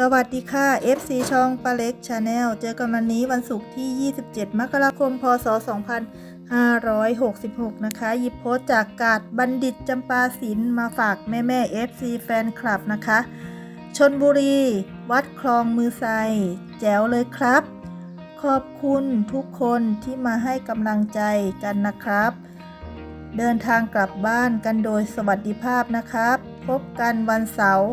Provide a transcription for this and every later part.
สวัสดีค่ะ FC ช่องปาเล็กชาแนลเจอกันวันนี้วันศุกร์ที่ 27 มกราคม พศ 2566 นะคะ หยิบโพสจากกาดบัณฑิตจำปาศิลป์มาฝากแม่แม่ FC แฟนคลับนะคะ ชนบุรี วัดคลองมือไซแจ๋วเลยครับ ขอบคุณทุกคนที่มาให้กำลังใจกันนะครับ เดินทางกลับบ้านกันโดยสวัสดิภาพนะครับ พบกันวันเสาร์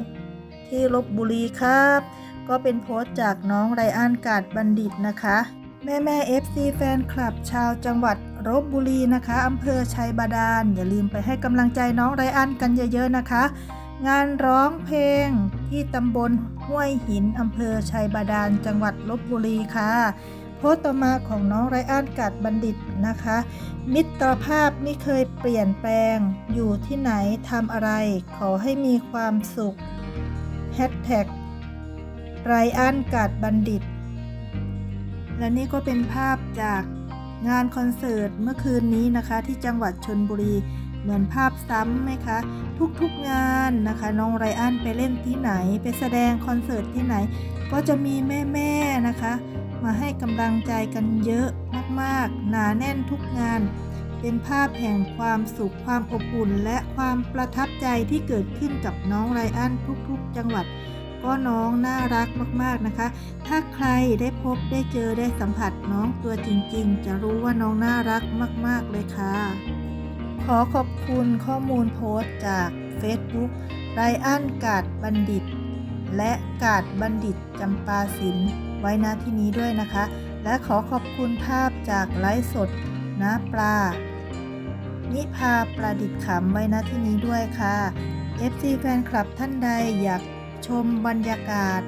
ที่ลบบุรีครับ ก็เป็นโพสต์จากน้องไรอันกาดบัณฑิตนะคะ แม่แม่ FC แฟนคลับ ชาวจังหวัดลบบุรีนะคะอำเภอชัยบาดาลอย่าลืมไปให้กำลังใจน้องไรอันกันเยอะๆนะคะ งานร้องเพลงที่ตำบลห้วยหินอำเภอชัยบาดาลจังหวัดลบบุรีค่ะโพสต์ต่อมาของน้องไรอันกาดบัณฑิตนะคะ มิตรภาพไม่เคยเปลี่ยนแปลง อยู่ที่ไหนทำอะไร ขอให้มีความสุข แฮชแท็กไรอันกาดบัณฑิต และนี่ก็เป็นภาพจากงานคอนเสิร์ตเมื่อคืนนี้นะคะที่จังหวัดชนบุรีเหมือนภาพซ้ำไหมคะ ทุกๆงานนะคะ น้องไรอันไปเล่นที่ไหน ไปแสดงคอนเสิร์ตที่ไหน ก็จะมีแม่ๆนะคะ มาให้กำลังใจกันเยอะมากๆ หนาแน่นทุกงาน เป็นภาพแห่งความสุขความอบอุ่น และความประทับใจที่เกิดขึ้นกับน้องไรอันทุกๆ จังหวัด ก็น้องน่ารักมากๆนะคะ ถ้าใครได้พบได้เจอได้สัมผัสน้องตัวจริงๆ จะรู้ว่าน้องน่ารักมากๆเลยค่ะ ขอขอบคุณข้อมูลโพสต์จาก Facebook ไรอันกาดบัณฑิต และกาดบัณฑิตจำปาสินไว้ณที่นี้ด้วยนะคะ และขอขอบคุณภาพจากไลฟ์สดน้าปลา นิพาประดิษฐ์ขำไว้ณที่นี้ด้วยค่ะ FC แฟนคลับท่านใดอยากชมบรรยากาศ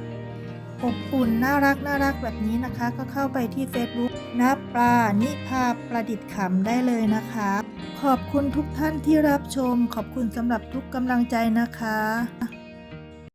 อบอุ่นน่ารักน่ารักแบบนี้นะคะ ก็เข้าไปที่ Facebook น้าปลานิพาประดิษฐ์ขำได้เลยนะคะ ขอบคุณทุกท่านที่รับชม ขอบคุณสำหรับทุกกำลังใจนะคะ